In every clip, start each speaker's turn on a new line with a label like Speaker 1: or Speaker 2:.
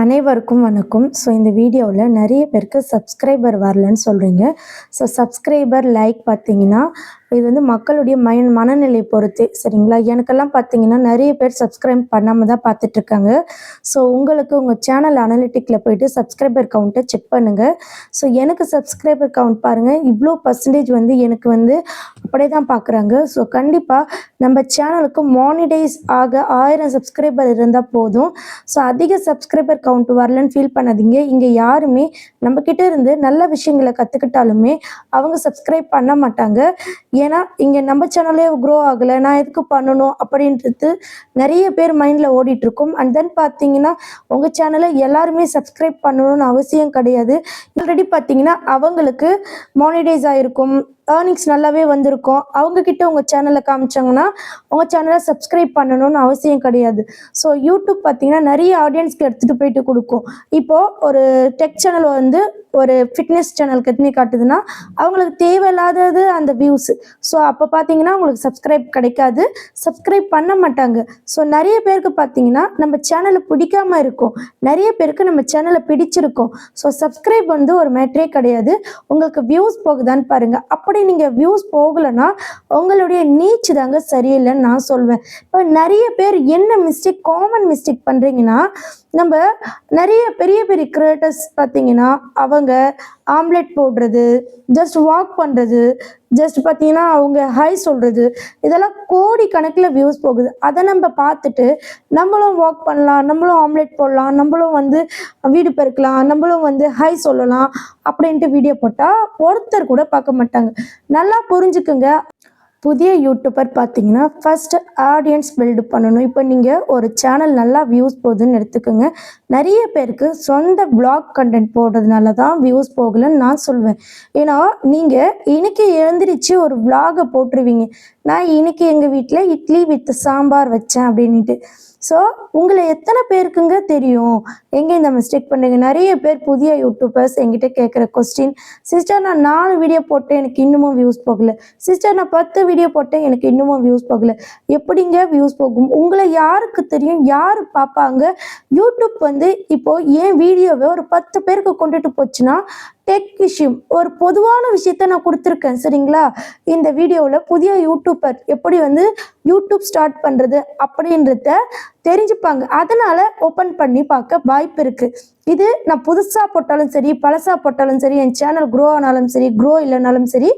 Speaker 1: அனைவருக்கும் வணக்கம். ஸோ இந்த வீடியோவில் நிறைய பேருக்கு சப்ஸ்கிரைபர் வரலன்னு சொல்கிறீங்க ஸோ சப்ஸ்கிரைபர் லைக் பார்த்தீங்கன்னா இது வந்து மக்களுடைய மய மனநிலை பொறுத்து சரிங்களா? எனக்கெல்லாம் பார்த்தீங்கன்னா நிறைய பேர் சப்ஸ்கிரைப் பண்ணாமல் தான் பார்த்துட்ருக்காங்க ஸோ உங்களுக்கு உங்கள் சேனல் அனலிட்டிக்கில் போயிட்டு சப்ஸ்கிரைபர் கவுண்ட்டை செக் பண்ணுங்கள் ஸோ எனக்கு சப்ஸ்கிரைபர் கவுண்ட் பாருங்கள் இவ்வளோ பர்சன்டேஜ் வந்து எனக்கு வந்து அப்படியே தான் பார்க்குறாங்க ஸோ கண்டிப்பாக நம்ம சேனலுக்கு மானிடைஸ் ஆக ஆயிரம் சப்ஸ்கிரைபர் இருந்தால் போதும். ஸோ அதிக சப்ஸ்கிரைபர் கவுண்ட் வரலன்னு ஃபீல் பண்ணாதீங்க. இங்கே யாருமே நம்மக்கிட்ட இருந்து நல்ல விஷயங்களை கற்றுக்கிட்டாலுமே அவங்க சப்ஸ்கிரைப் பண்ண மாட்டாங்க. ஏன்னா இங்கே நம்ம சேனலே க்ரோ ஆகலை நான் எதுக்கு பண்ணணும் அப்படின்றது நிறைய பேர் மைண்டில் ஓடிட்டுருக்கும். அண்ட் தென் பார்த்தீங்கன்னா உங்கள் சேனலை எல்லாருமே சப்ஸ்கிரைப் பண்ணணும்னு அவசியம் கிடையாது. ஆல்ரெடி பார்த்தீங்கன்னா அவங்களுக்கு மானிடைஸ் ஆகிருக்கும் ஏர்னிங்ஸ் நல்லாவே வந்திருக்கும். அவங்கக்கிட்ட உங்கள் சேனலை காமிச்சாங்கன்னா உங்கள் சேனலை சப்ஸ்கிரைப் பண்ணணும்னு அவசியம் கிடையாது. ஸோ யூடியூப் பார்த்தீங்கன்னா நிறைய ஆடியன்ஸ்க்கு எடுத்துகிட்டு போயிட்டு கொடுக்கும். இப்போது ஒரு டெக் சேனல் வந்து ஒரு ஃபிட்னஸ் சேனலுக்கு எத்தனை காட்டுதுன்னா அவங்களுக்கு தேவையில்லாதது அந்த வியூஸ் ஸோ அப்போ பார்த்தீங்கன்னா உங்களுக்கு சப்ஸ்கிரைப் கிடைக்காது. சப்ஸ்கிரைப் பண்ண மாட்டாங்க. ஸோ நிறைய பேருக்கு பார்த்தீங்கன்னா நம்ம சேனலை பிடிக்காம இருக்கும். நிறைய பேருக்கு நம்ம சேனலை பிடிச்சிருக்கும். ஸோ சப்ஸ்கிரைப் வந்து ஒரு மேட்ரே கிடையாது. உங்களுக்கு வியூஸ் போகுதான்னு பாருங்கள் அப்படி நீங்கள் வியூஸ் போகலைன்னா உங்களுடைய நீச் தாங்க சரியில்லைன்னு நான் சொல்வேன். இப்போ நிறைய பேர் என்ன மிஸ்டேக் காமன் மிஸ்டேக் பண்ணுறீங்கன்னா நம்ம நிறைய பெரிய பெரிய கிரியேட்டர்ஸ் பார்த்தீங்கன்னா அவங்க ஆம்லெட் போடுறது ஜஸ்ட் வாக் பண்ணுறது ஜஸ்ட் பார்த்தீங்கன்னா அவங்க ஹை சொல்கிறது இதெல்லாம் கோடி கணக்கில் வியூஸ் போகுது. அதை நம்ம பார்த்துட்டு நம்மளும் வாக் பண்ணலாம் நம்மளும் ஆம்லெட் போடலாம் நம்மளும் வந்து வீடு பெருக்கலாம் நம்மளும் வந்து ஹை சொல்லலாம் அப்படின்ட்டு வீடியோ போட்டால் ஒருத்தர் கூட பார்க்க மாட்டாங்க. நல்லா புரிஞ்சுக்குங்க. புதிய யூடியூபர் பார்த்தீங்கன்னா ஃபஸ்ட்டு ஆடியன்ஸ் பில்டு பண்ணணும். இப்போ நீங்கள் ஒரு சேனல் நல்லா வியூஸ் போகுதுன்னு எடுத்துக்கோங்க. நிறைய பேருக்கு சொந்த பிளாக் கண்டென்ட் போடுறதுனால தான் வியூஸ் போகலைன்னு நான் சொல்வேன். ஏன்னா நீங்கள் இன்னைக்கு எழுந்திரிச்சு ஒரு பிளாகை போட்டுருவீங்க. நான் இன்னைக்கு எங்கள் வீட்டில் இட்லி வித் சாம்பார் வச்சேன் அப்படின்ட்டு ஸோ உங்களை எத்தனை பேருக்குங்க தெரியும்? எங்கே இந்த மிஸ்டேக் பண்ணுங்க? நிறைய பேர் புதிய யூடியூபர்ஸ் எங்கிட்ட கேட்குற கொஸ்டின் சிஸ்டர் நான் நாலு வீடியோ போட்டேன் எனக்கு இன்னமும் வியூஸ் போகல. சிஸ்டர் நான் பத்து வீடியோ போட்டேன் எனக்கு இன்னமும் வியூஸ் போகல. எப்படிங்க வியூஸ் போகும்? உங்களை யாருக்கு தெரியும்? யார் பார்ப்பாங்க யூடியூப் வந்து இப்போது என் வீடியோவை ஒரு பத்து பேருக்கு கொண்டுட்டு போச்சுன்னா டெக் விஷயம் ஒரு பொதுவான விஷயத்த நான் கொடுத்துருக்கேன் சரிங்களா? இந்த வீடியோவில் புதிய யூடியூபர் எப்படி வந்து யூடியூப் ஸ்டார்ட் பண்ணுறது அப்படின்றத தெரிஞ்சுப்பாங்க. அதனால ஓப்பன் பண்ணி பார்க்க வாய்ப்பு இருக்குது இது நான் புதுசாக போட்டாலும் சரி பழசாக போட்டாலும் சரி என் சேனல் க்ரோ ஆனாலும் சரி க்ரோ இல்லைனாலும் சரி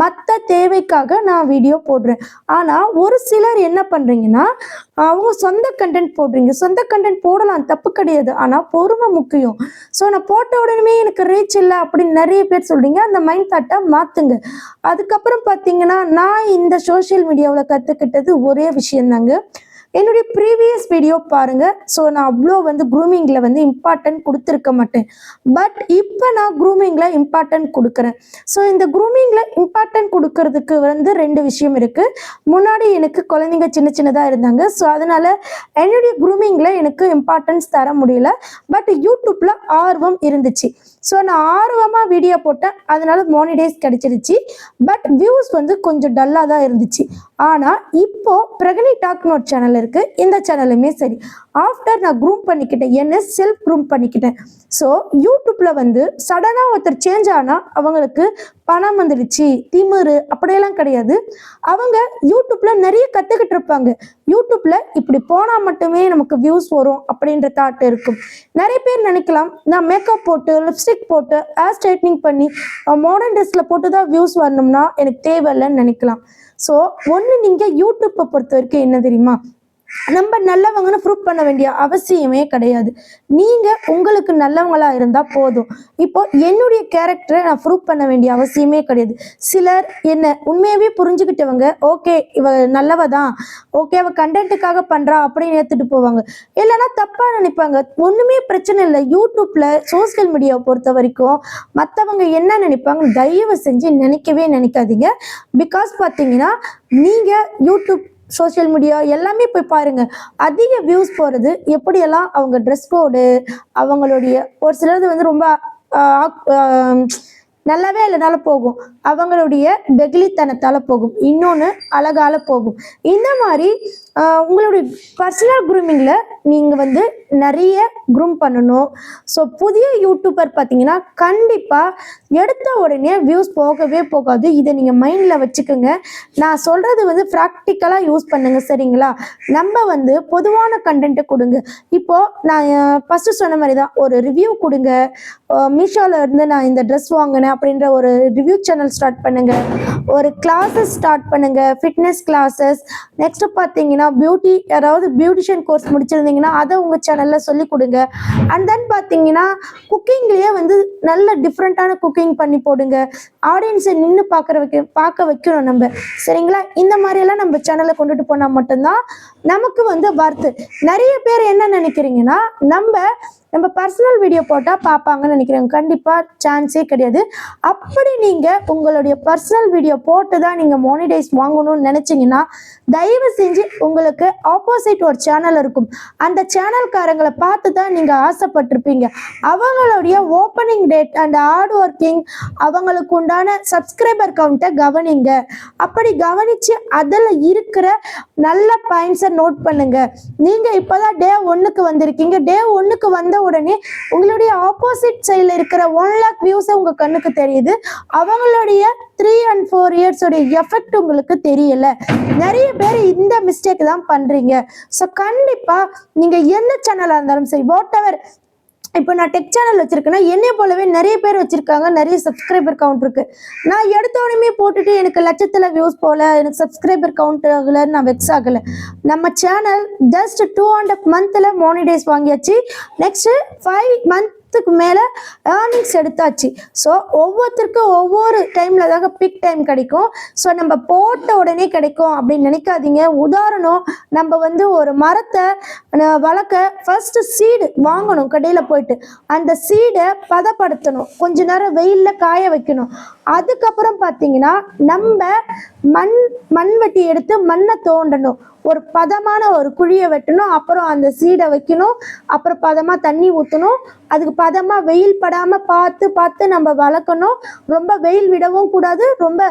Speaker 1: மற்ற தேவைக்காக நான் வீடியோ போடுறேன். ஆனால் ஒரு சிலர் என்ன பண்ணுறீங்கன்னா அவங்க சொந்த கண்டென்ட் போடுறீங்க. சொந்த கண்டென்ட் போடலாம் தப்பு கிடையாது. ஆனால் பொறுமை முக்கியம். ஸோ நான் போட்ட உடனே எனக்கு ரீச் இல்லை அப்படின்னு நிறைய பேர் சொல்கிறீங்க அந்த மைண்ட் தாட்டை மாற்றுங்க அதுக்கப்புறம் பார்த்தீங்கன்னா நான் இந்த சோஷியல் மீடியாவில் கற்றுக்கிட்டது ஒரே விஷயம்தாங்க என்னுடைய ப்ரீவியஸ் வீடியோ பாருங்க. ஸோ நான் அவ்வளோ வந்து க்ரூமிங்கில் வந்து இம்பார்ட்டன்ட் கொடுத்துருக்க மாட்டேன். பட் இப்போ நான் க்ரூமிங்கில் இம்பார்ட்டன்ட் கொடுக்குறேன். ஸோ இந்த க்ரூமிங்கில் இம்பார்ட்டன்ட் கொடுக்கறதுக்கு வந்து ரெண்டு விஷயம் இருக்குது முன்னாடி எனக்கு குழந்தைங்க சின்ன சின்னதாக இருந்தாங்க. ஸோ அதனால் என்னுடைய க்ரூமிங்கில் எனக்கு இம்பார்ட்டன்ஸ் தர முடியல. பட் யூடியூப்பில் ஆர்வம் இருந்துச்சு. ஸோ நான் ஆர்வமாக வீடியோ போட்டேன். அதனால் மோனிடைஸ் கிடச்சிருச்சு. பட் வியூஸ் வந்து கொஞ்சம் டல்லாக தான் இருந்துச்சு. ஆனால் இப்போது பிரகனி டாக்னு ஒரு சேனல் இருக்கு. இந்த சேனலுமே சரி. ஆஃப்டர் நான் க்ரூம் பண்ணிக்கிட்டேன். என்ன செல்ஃப் க்ரூம் பண்ணிக்கிட்டேன். ஸோ யூடியூப்ல வந்து சடனாக ஒருத்தர் சேஞ்ச் ஆனால் அவங்களுக்கு பணம் வந்துடுச்சு. திமிரு அப்படியெல்லாம் கிடையாது. அவங்க யூடியூப்ல நிறைய கற்றுக்கிட்டு இருப்பாங்க. யூடியூப்ல இப்படி போனால் மட்டுமே நமக்கு வியூஸ் வரும் அப்படின்ற தாட் இருக்கும். நிறைய பேர் நினைக்கலாம் நான் மேக்கப் போட்டு லிப்ஸ்டிக் போட்டு ஹேர் ஸ்ட்ரைட்னிங் பண்ணி மாடர்ன் ட்ரெஸ்ஸில் போட்டு தான் வியூஸ் வரணும்னா எனக்கு தேவையில்லைன்னு நினைக்கலாம். ஸோ ஒன்று நீங்கள் யூடியூப்பை பொறுத்த வரைக்கும் என்ன தெரியுமா? நம்ம நல்லவங்கன்னு ப்ரூவ் பண்ண வேண்டிய அவசியமே கிடையாது. நீங்க உங்களுக்கு நல்லவங்களா இருந்தா போதும். இப்போ என்னுடைய கேரக்டரை நான் ப்ரூவ் பண்ண வேண்டிய அவசியமே கிடையாது. சிலர் என்ன உண்மையாவே புரிஞ்சுக்கிட்டவங்க ஓகே இவ நல்லவ தான். ஓகே அவ கண்டென்ட்டுக்காக பண்றா அப்படின்னு ஏத்துட்டு போவாங்க. இல்லைன்னா தப்பா நினைப்பாங்க. ஒண்ணுமே பிரச்சனை இல்லை. யூடியூப்ல சோசியல் மீடியாவை பொறுத்த வரைக்கும் மற்றவங்க என்ன நினைப்பாங்க தயவு செஞ்சு நினைக்கவே நினைக்காதீங்க. பிகாஸ் பார்த்தீங்கன்னா நீங்க யூடியூப் சோஷியல் மீடியா எல்லாமே போய் பாருங்க. அதிக வியூஸ் போகிறது எப்படியெல்லாம் அவங்க ட்ரெஸ் கோடு அவங்களுடைய ஒரு சிலது வந்து ரொம்ப நல்லாவே இல்லைனால போகும். அவங்களுடைய வெகுளித்தனத்தால் போகும். இன்னொன்று அழகால போகும். இந்த மாதிரி உங்களுடைய பர்சனல் குரூமிங்கில் நீங்கள் வந்து நிறைய க்ரூம் பண்ணணும். ஸோ புதிய யூடியூபர் பார்த்தீங்கன்னா கண்டிப்பாக எடுத்த உடனே வியூஸ் போகவே போகாது. இதை நீங்கள் மைண்டில் வச்சுக்கோங்க. நான் சொல்கிறது வந்து ப்ராக்டிக்கலாக யூஸ் பண்ணுங்க சரிங்களா? நம்ம வந்து பொதுவான கண்டென்ட்டை கொடுங்க. இப்போது நான் ஃபஸ்ட்டு சொன்ன மாதிரி தான் ஒரு ரிவ்யூ கொடுங்க. மீஷோவில் இருந்து நான் இந்த ட்ரெஸ் வாங்கினேன் அப்படின்ற ஒரு ரிவ்யூ சேனல் ஸ்டார்ட் பண்ணுங்க. ஒரு கிளாஸஸ் ஸ்டார்ட் பண்ணுங்க. ஃபிட்னஸ் கிளாஸஸ் நெக்ஸ்ட் பார்த்தீங்கன்னா பியூட்டி யாராவது பியூட்டிஷியன் கோர்ஸ் முடிச்சிருந்தீங்க பார்த்தீங்கன்னா அதை உங்கள் சேனலில் சொல்லி கொடுங்க. அண்ட் தென் பார்த்தீங்கன்னா குக்கிங்லேயே வந்து நல்ல டிஃப்ரெண்ட்டான குக்கிங் பண்ணி போடுங்க. ஆடியன்ஸை நின்று பார்க்குற வைக்க பார்க்க வைக்கணும் நம்ம. சரிங்களா? இந்த மாதிரியெல்லாம் நம்ம சேனலை கொண்டுட்டு போனால் மட்டும்தான் நமக்கு வந்து வர்த்து நிறைய பேர் என்ன நினைக்கிறீங்கன்னா நம்ம நம்ம பர்சனல் வீடியோ போட்டால் பார்ப்பாங்கன்னு நினைக்கிறேன். கண்டிப்பாக சான்ஸே கிடையாது. அப்படி நீங்கள் உங்களுடைய பர்சனல் வீடியோ போட்டு தான் நீங்கள் மோனிடைஸ் வாங்கணும்னு நினச்சிங்கன்னா தயவு செஞ்சு உங்களுக்கு ஆப்போசிட் ஒரு சேனல் இருக்கும். அந்த சேனல்காரங்களை பார்த்து தான் நீங்கள் ஆசைப்பட்டிருப்பீங்க. அவங்களுடைய opening date and hard working அவங்களுக்கு உண்டான சப்ஸ்கிரைபர் கவுண்ட்டை கவனிங்க. அப்படி கவனித்து அதில் இருக்கிற நல்ல பாயிண்ட்ஸை நோட் பண்ணுங்கள் நீங்கள் இப்போ தான் டே ஒன்றுக்கு வந்திருக்கீங்க. டே ஒன்றுக்கு வந்த உடனே உங்களுடைய ஆப்போசிட் சைடில் இருக்கிற ஒன் லேக் வியூஸை உங்கள் கண்ணுக்கு தெரியுது. அவங்களுடைய த்ரீ அண்ட் ஃபோர் இயர்ஸோடைய எஃபெக்ட் உங்களுக்கு தெரியல. நிறைய பேர் இந்த மிஸ்டேக் தான் பண்ணுறீங்க ஸோ கண்டிப்பாக நீங்கள் எந்த சேனலாக இருந்தாலும் சரி வாட் எவர் இப்போ நான் டெக் சேனல் வச்சிருக்கேன்னா என்னை போலவே நிறைய பேர் வச்சிருக்காங்க நிறைய சப்ஸ்கிரைபர் கவுண்ட் இருக்கு. நான் எடுத்தோடனே போட்டுட்டு எனக்கு லட்சத்தில் வியூஸ் போல எனக்கு சப்ஸ்கிரைபர் கவுண்ட் ஆகலைன்னு நான் வெக்ஸ் ஆகல. நம்ம channel just two and half மந்த்தில் மோனிடைஸ் வாங்கியாச்சு. நெக்ஸ்ட் ஃபைவ் மந்த் மந்த்துக்கு மேலே ஏர்னிங்ஸ் எடுத்தாச்சு. ஸோ ஒவ்வொருத்தருக்கும் ஒவ்வொரு டைமில் தாங்க பிக் டைம் கிடைக்கும். ஸோ நம்ம போட்ட உடனே கிடைக்கும் அப்படின்னு நினைக்காதீங்க. உதாரணம் நம்ம வந்து ஒரு மரத்தை வளர்க்க ஃபர்ஸ்ட் சீடு வாங்கணும் கடையில் போயிட்டு. அந்த சீடை பதப்படுத்தணும். கொஞ்ச நேரம் வெயிலில் காய வைக்கணும். அதுக்கப்புறம் பார்த்தீங்கன்னா நம்ம மண் மண்வெட்டி எடுத்து மண்ணை தோண்டணும். ஒரு பதமான ஒரு குழியை வெட்டணும் அப்புறம் அந்த சீடை வைக்கணும் அப்புறம் பதமாக தண்ணி ஊற்றணும் அதுக்கு பதமாக வெயில் படாமல் பார்த்து பார்த்து நம்ம வளர்க்கணும். ரொம்ப வெயில் விடவும் கூடாது ரொம்ப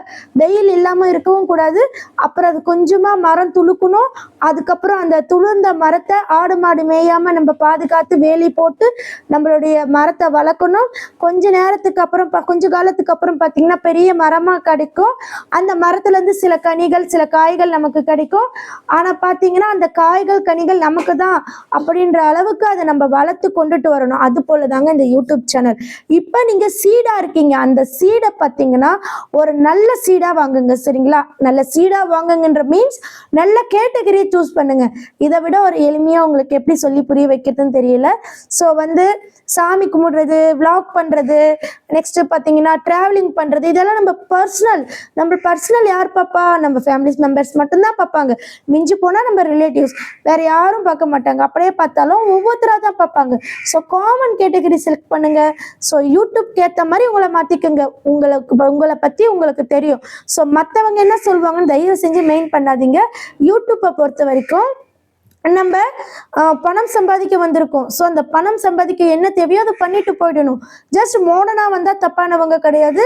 Speaker 1: வெயில் இல்லாமல் இருக்கவும் கூடாது. அப்புறம் அது கொஞ்சமாக மரம் துளுக்கணும். அதுக்கப்புறம் அந்த துளுர்ந்த மரத்தை ஆடு மாடு மேயாமல் நம்ம பாதுகாத்து வேலி போட்டு நம்மளுடைய மரத்தை வளர்க்கணும். கொஞ்ச நேரத்துக்கு அப்புறம் கொஞ்ச காலத்துக்கு அப்புறம் பார்த்தீங்கன்னா பெரிய மரமாக கிடைக்கும். அந்த மரத்துலேருந்து சில கனிகள் சில காய்கள் நமக்கு கிடைக்கும். ஆனால் பாத்தீங்கன்னா அந்த காய்கள் கனிகள் நமக்கு தான் அப்படின்ற அளவுக்கு அதை நம்ம வளர்த்து கொண்டுட்டு வரணும். அது போல தாங்க இந்த யூடியூப் சேனல். இப்போ நீங்க சீடா இருக்கீங்க. அந்த சீடை பார்த்தீங்கன்னா ஒரு நல்ல சீடா வாங்குங்க சரிங்களா? நல்ல சீடா வாங்குங்கன்ற மீன்ஸ் நல்ல கேட்டகரியை சூஸ் பண்ணுங்க. இதை விட ஒரு எளிமையாக உங்களுக்கு எப்படி சொல்லி புரிய வைக்கிறதுன்னு தெரியல. ஸோ வந்து சாமி கும்பிடுறது விளாக் பண்றது நெக்ஸ்ட் பாத்தீங்கன்னா ட்ராவலிங் பண்றது இதெல்லாம் நம்ம பர்சனல் நம்ம பர்சனல் யார் பாப்பா? நம்ம ஃபேமிலிஸ் மெம்பர்ஸ் மட்டும்தான் பார்ப்பாங்க மிஞ்சி போனால் நம்ம ரிலேட்டிவ்ஸ் வேற யாரும் பார்க்க மாட்டாங்க. அப்படியே பார்த்தாலும் ஒவ்வொருத்தராக தான் பார்ப்பாங்க. ஸோ காமன் கேட்டகரி செலக்ட் பண்ணுங்க. ஸோ யூடியூப்க்கு ஏற்ற மாதிரி உங்களை மாற்றிக்கோங்க உங்களுக்கு உங்களை பற்றி உங்களுக்கு தெரியும். ஸோ மற்றவங்க என்ன சொல்லுவாங்கன்னு தயவு செஞ்சு மெயின் பண்ணாதீங்க. யூடியூப்பை பொறுத்த வரைக்கும் நம்ம பணம் சம்பாதிக்க வந்திருக்கோம். ஸோ அந்த பணம் சம்பாதிக்க என்ன தேவையோ அதை பண்ணிட்டு போயிடணும். ஜஸ்ட் மோடனாக வந்தால் தப்பானவங்க கிடையாது.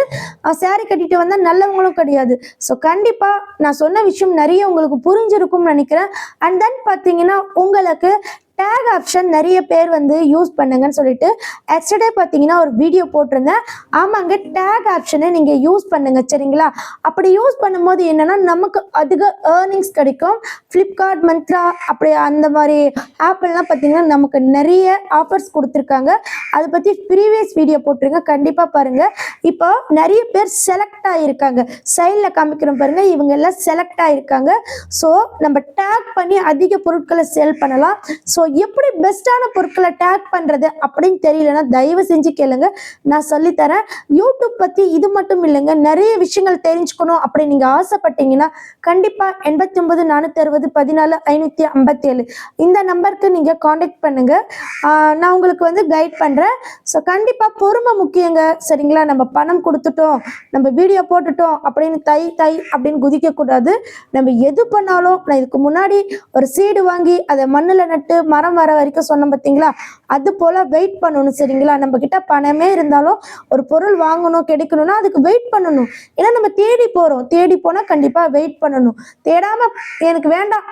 Speaker 1: saree கட்டிட்டு வந்தால் நல்லவங்களும் கிடையாது. ஸோ கண்டிப்பாக நான் சொன்ன விஷயம் நிறைய உங்களுக்கு புரிஞ்சிருக்கும்னு நினைக்கிறேன். அண்ட் தென் பார்த்தீங்கன்னா உங்களுக்கு டேக் ஆப்ஷன் நிறைய பேர் வந்து யூஸ் பண்ணுங்கன்னு சொல்லிட்டு எக்ஸ்டர்டே பார்த்தீங்கன்னா ஒரு வீடியோ போட்டிருந்தேன். ஆமாங்க டேக் ஆப்ஷனை நீங்கள் யூஸ் பண்ணுங்க சரிங்களா? அப்படி யூஸ் பண்ணும்போது என்னென்னா நமக்கு அதிக ஏர்னிங்ஸ் கிடைக்கும். ஃப்ளிப்கார்ட் மந்த்ரா அப்படி அந்த மாதிரி ஆப்பெல்லாம் பார்த்தீங்கன்னா நமக்கு நிறைய ஆஃபர்ஸ் கொடுத்துருக்காங்க. அதை பற்றி ப்ரீவியஸ் வீடியோ போட்டிருங்க. கண்டிப்பாக பாருங்கள் இப்போ நிறைய பேர் செலக்ட் ஆகியிருக்காங்க சைடில் காமிக்கிறோம் பாருங்க இவங்க எல்லாம் செலக்ட் ஆகியிருக்காங்க ஸோ நம்ம டேக் பண்ணி அதிக பொருட்களை சேல் பண்ணலாம். ஸோ எப்படி பெஸ்ட்டான பொருட்களை டேக் பண்ணுறது அப்படின்னு தெரியலன்னா தயவு செஞ்சு கேளுங்க. நான் சொல்லித்தரேன். யூடியூப் பற்றி இது மட்டும் இல்லைங்க நிறைய விஷயங்கள் தெரிஞ்சுக்கணும் அப்படி நீங்கள் ஆசைப்பட்டீங்கன்னா கண்டிப்பாக எண்பத்தி ஒன்பது நானூற்றி அறுபது பதினாலு ஐநூற்றி ஐம்பத்தேழு இந்த நம்பருக்கு நீங்கள் காண்டாக்ட் பண்ணுங்கள் நான் உங்களுக்கு வந்து கைட் பண்ணுறேன் ஸோ கண்டிப்பாக பொறுமை முக்கியங்க. சரிங்களா? நம்ம பணம் கொடுத்துட்டோம் நம்ம வீடியோ போட்டுட்டோம் அப்படின்னு தை தை அப்படின்னு குதிக்கக்கூடாது நம்ம எது பண்ணாலும் நான் இதுக்கு முன்னாடி ஒரு சீடு வாங்கி அதை மண்ணில் நட்டு மரம் வர வரைக்கும் சொன்னோம் பார்த்தீங்களா? அது போல் வெயிட் பண்ணணும் சரிங்களா? நம்ம கிட்ட பணமே இருந்தாலும் ஒரு பொருள் வாங்கணும் கிடைக்கணும்னா அதுக்கு வெயிட் பண்ணணும். ஏன்னா நம்ம தேடி போகிறோம் தேடி போனால் கண்டிப்பாக வெயிட் பண்ணணும். தேடாமல் எனக்கு வேண்டாம்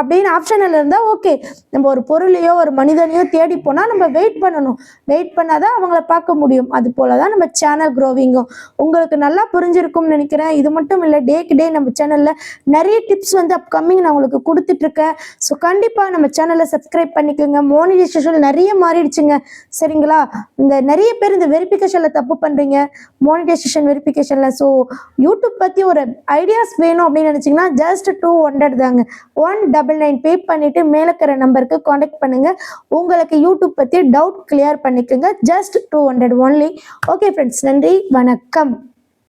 Speaker 1: அப்படின்னு ஆப்ஷனில் இருந்தால் ஓகே நம்ம ஒரு பொருளையோ ஒரு மனிதனையோ தேடி போனால் நம்ம வெயிட் பண்ணணும். வெயிட் பண்ணால் தான் அவங்கள பார்க்க முடியும். அது போல தான் நம்ம சேனல் க்ரோவிங்கும் உங்களுக்கு நல்லா புரிஞ்சிருக்கும்னு நினைக்கிறேன். இது மட்டும் இல்லை டேக்கு டே நம்ம சேனலில் நிறைய டிப்ஸ் வந்து அப்கமிங் நான் உங்களுக்கு கொடுத்துட்ருக்கேன் ஸோ கண்டிப்பாக நம்ம சேனலை சப்ஸ்கிரைப் பண்ணிக்கோங்க. மோனிடைசேஷன் நிறைய மாறிடுச்சுங்க. சரிங்களா? இந்த நிறைய பேர் இந்த வெரிஃபிகேஷனில் தப்பு பண்ணுறீங்க மோனிடைசேஷன் வெரிஃபிகேஷனில் ஸோ யூடியூப் பற்றி ஒரு ஐடியாஸ் வேணும் அப்படின்னு நினச்சிங்கன்னா ஜஸ்ட் டூ ஹண்ட்ரட் தாங்க. ஒன் டபுள் நைன் பே பண்ணிவிட்டு மேலே இருக்கிற நம்பருக்கு காண்டாக்ட் பண்ணுங்கள் உங்களுக்கு யூடியூப் பற்றி டவுட் கிளியர் பண்ணிக்கோங்க. Just two hundred only okay friends நன்றி. வணக்கம்.